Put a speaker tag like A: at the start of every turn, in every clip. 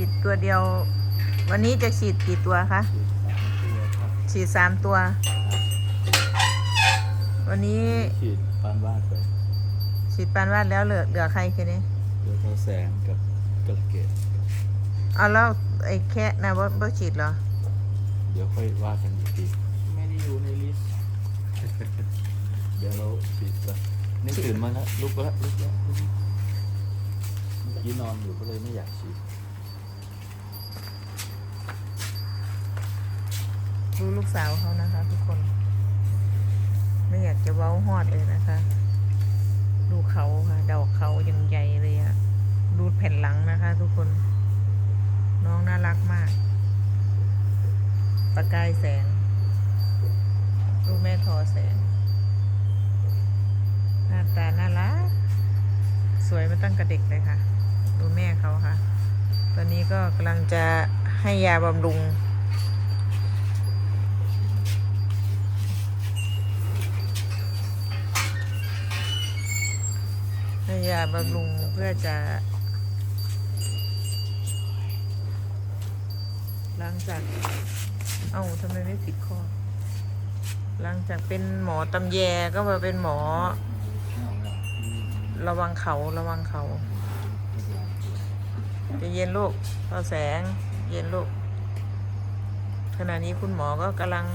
A: ฉีดตัวเดียว วันนี้จะฉีดกี่ตัวคะ
B: ฉีดสามตัวครับ
A: ฉีดสามตัว วันนี้
B: ฉีดปานวาดไป
A: ฉีดปานวาดแล้วเหลือเหลือใครแค่นี้
B: เดี๋ยวเขาแสงกับกระเกต
A: เอาแล้วไอ้แค่นะว่าว่าฉีดเหรอ
B: เดี๋ยวค่อยว่ากันอีกที
C: ไม่ได้อยู่ในลิสต์
B: เดี๋ยวเราฉีดก่อนนี่ตื่นมาแล้วลุกแล้วลุกแล้วลุกแล้วเมื่อกี้นอนอยู่ก็เลยไม่อยากฉีด
A: ดูลูกสาวเขานะคะ ทุกคน ไม่อยากจะเว้าหอดเลยนะคะ ดูเขาค่ะดอกเขายังใหญ่เลยอะดูแผ่นหลังนะคะ ทุกคน น้องน่ารักมาก ประกายแสงลูกแม่ทอแสง หน้าตาน่ารัก สวยมาตั้งแต่เด็กเลยค่ะ ดูแม่เขาค่ะ ตอนนี้ก็กำลังจะให้ยาบำรุง ยาบำรุงเพื่อจะหลังจาก เอ้าทำไมไม่ผิดข้อหลังจากเป็นหมอตำแยก็มาเป็นหมอ ระวังเขาระวังเขาจะเย็นลูกพอแสง เย็นลูกขณะนี้คุณหมอก็กำลัง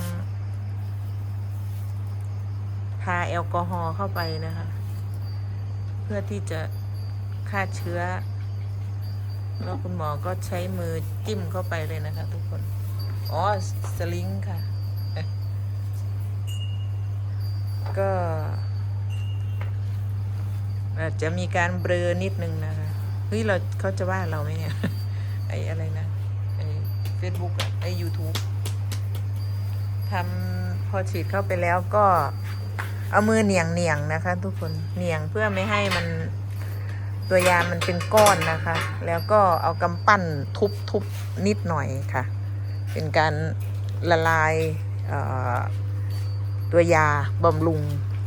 A: ทาแอลกอฮอล์เข้าไปนะคะ เพื่อที่จะฆ่าเชื้อ แล้วคุณหมอก็ใช้มือจิ้มเข้าไปเลยนะคะทุกคน อ๋อ สลิงค่ะ ก็อาจจะมีการเบลอนิดนึงนะคะ เฮ้ย เราเขาจะว่าเราไหมเนี่ย ไอ้อะไรนะ ไอ้เฟซบุ๊กไอ้ยูทูบทำพอฉีดเข้าไปแล้วก็ เอามือเหนียงเหนียงนะคะ ทุกคนเหนียงเพื่อไม่ให้มันตัวยามันเป็นก้อนนะคะ แล้วก็เอากำปั้นทุบทุบนิดหน่อยค่ะ เป็นการละลายตัวยาบำรุง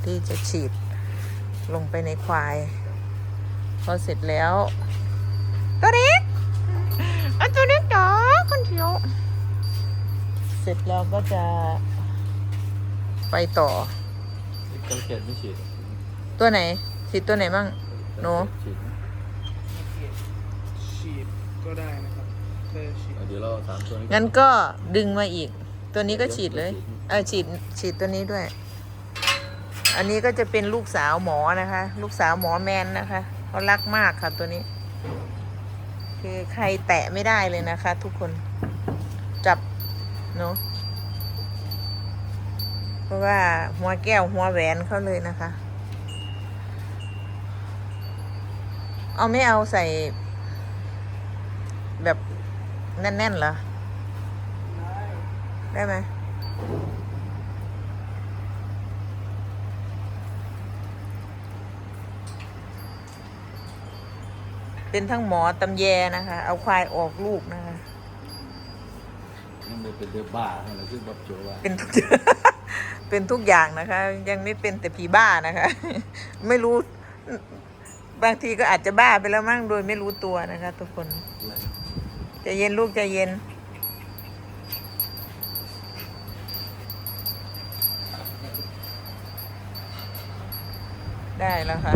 A: ที่จะฉีดลงไปในควาย พอเสร็จแล้ว ตัวเล็กอะตัวเล็กจ๋าคนเดียว เสร็จแล้วก็จะไปต่อ
B: กระเกตไม่ฉีด
A: ตัวไหนฉีดตัวไหนบ้างหนู
B: ฉีดไหม
C: ฉีดก็ได้นะครับเธอฉีด
B: เอาเดี๋ยวเราเอาสามตัวนี้
A: งั้นก็ดึงมาอีก ตัวนี้ก็ฉีดเลยเออฉีดฉีดตัวนี้ด้วย อันนี้ก็จะเป็นลูกสาวหมอนะคะ ลูกสาวหมอแมนนะคะเขารักมากค่ะตัวนี้ คือใครแตะไม่ได้เลยนะคะ ทุกคนจับเนาะ เพราะว่าหัวแก้วหัวแหวนเขาเลยนะคะ เอาไม่เอาใส่ แบบแน่นๆเหรอ ได้ไหมเป็นทั้งหมอตำแยนะคะ เอาควายออกลูกนะคะ
B: ยังไม่เป็นเดือบบ้าให้เราซึ่งแบบโจว่า
A: เป็นทุกเเป็นทุกอย่างนะคะ ยังไม่เป็นแต่ผีบ้านะคะ ไม่รู้ บางทีก็อาจจะบ้าไปแล้วมั้งโดยไม่รู้ตัวนะคะ ทุกคนใจะเย็นลูกใจะเย็นได้แล้วค่ะ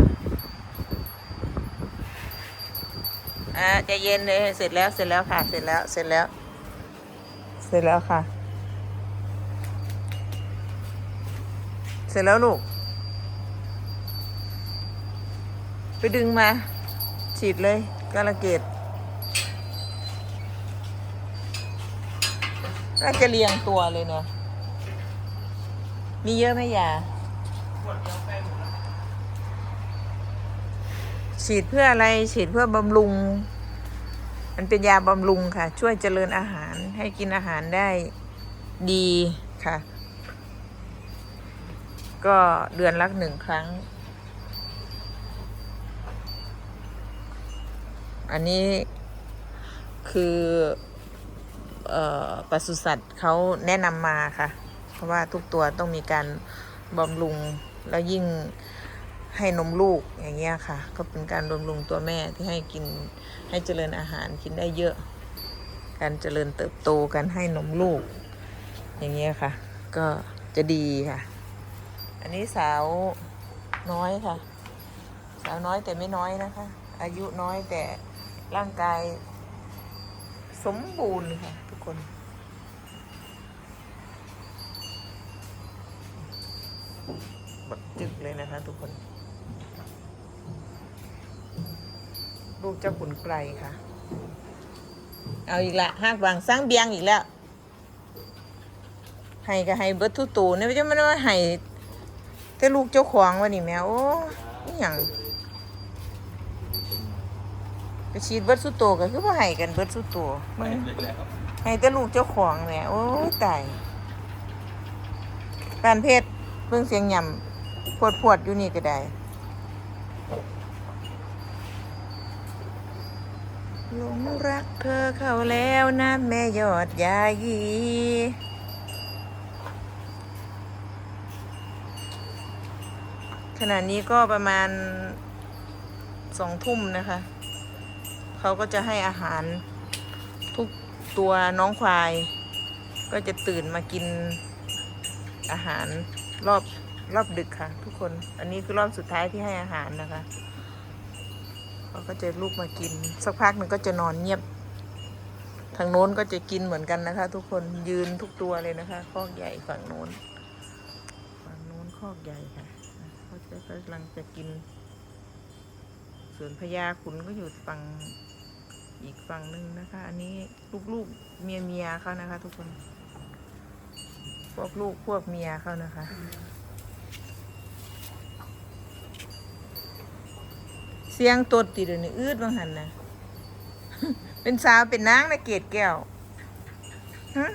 A: อ่าใจะเย็นเลย เสร็จแล้ว เสร็จแล้วค่ะ เสร็จแล้ว เสร็จแล้ว เสร็จแล้วค่ะ เสร็จแล้วลูก ไปดึงมา ฉีดเลยกาลเกตน่าจะเรียงตัวเลยเนาะมีเยอะไหมยาฉีดเพื่ออะไรฉีดเพื่อบำรุง มันเป็นยาบำรุงค่ะ ช่วยเจริญอาหารให้กินอาหารได้ดีค่ะ ก็เดือนละหนึ่งครั้ง อันนี้คือออปศุสัตว์เขาแนะนำมาค่ะ เพราะว่าทุกตัวต้องมีการบำรุงแล้วยิ่งให้นมลูกอย่างเงี้ยค่ะ ก็เป็นการบำรุงตัวแม่ที่ให้กินให้เจริญอาหารกินได้เยอะ การเจริญเติบโตการให้นมลูก อย่างเงี้ยค่ะ ก็จะดีค่ะ อันนี้สาวน้อยค่ะ สาวน้อยแต่ไม่น้อยนะคะ อายุน้อยแต่ร่างกาย สมบูรณ์ค่ะ ทุกคน บักจึกเลยนะคะ ทุกคน ลูกเจ้าขุนไกลค่ะ เอาอีกละห้ากวางสร้างเบียงอีกแล้วให้ก็ให้เบิดทุตูเนี่ยไม่ใช่มันว่าให้ แต่ลูกเจ้าของวะนี่แมวโอ้นี่หยังไปฉีดเบิดสุดโตวก็คือว่าให้กันเบิดสุดโตวมึง
B: เล็กแล้ว
A: ให้แต่ลูกเจ้าของแหละโอ้ยตายการเพศเบิ่งเสียงหย่ำพวดพวดๆอยู่นี่ก็ได้หลงรักเธอเข้าแล้วนะแม่ยอดยายี ขณะนี้ก็ประมาณสองทุ่มนะคะ เขาก็จะให้อาหารทุกตัวน้องควาย ก็จะตื่นมากินอาหารรอบรอบดึกค่ะ ทุกคน อันนี้คือรอบสุดท้ายที่ให้อาหารนะคะเขาก็จะลุกมากิน สักพักหนึ่งก็จะนอนเงียบ ทางโน้นก็จะกินเหมือนกันนะคะ ทุกคนยืนทุกตัวเลยนะคะ คอกใหญ่ฝั่งโน้นฝั่งโน้นคอกใหญ่ค่ะ กำลังจะกิน ส่วนพญาขุนก็อยู่ฝั่งอีกฝั่งหนึ่งนะคะ อันนี้ลูกๆเมียเมียเขานะคะ ทุกคน พวกลูกพวกเมียเขานะคะเสียงตดติดอยู่ในอืดบางหันนะเป็นสาวเป็นนางนะเกดแก้วฮะ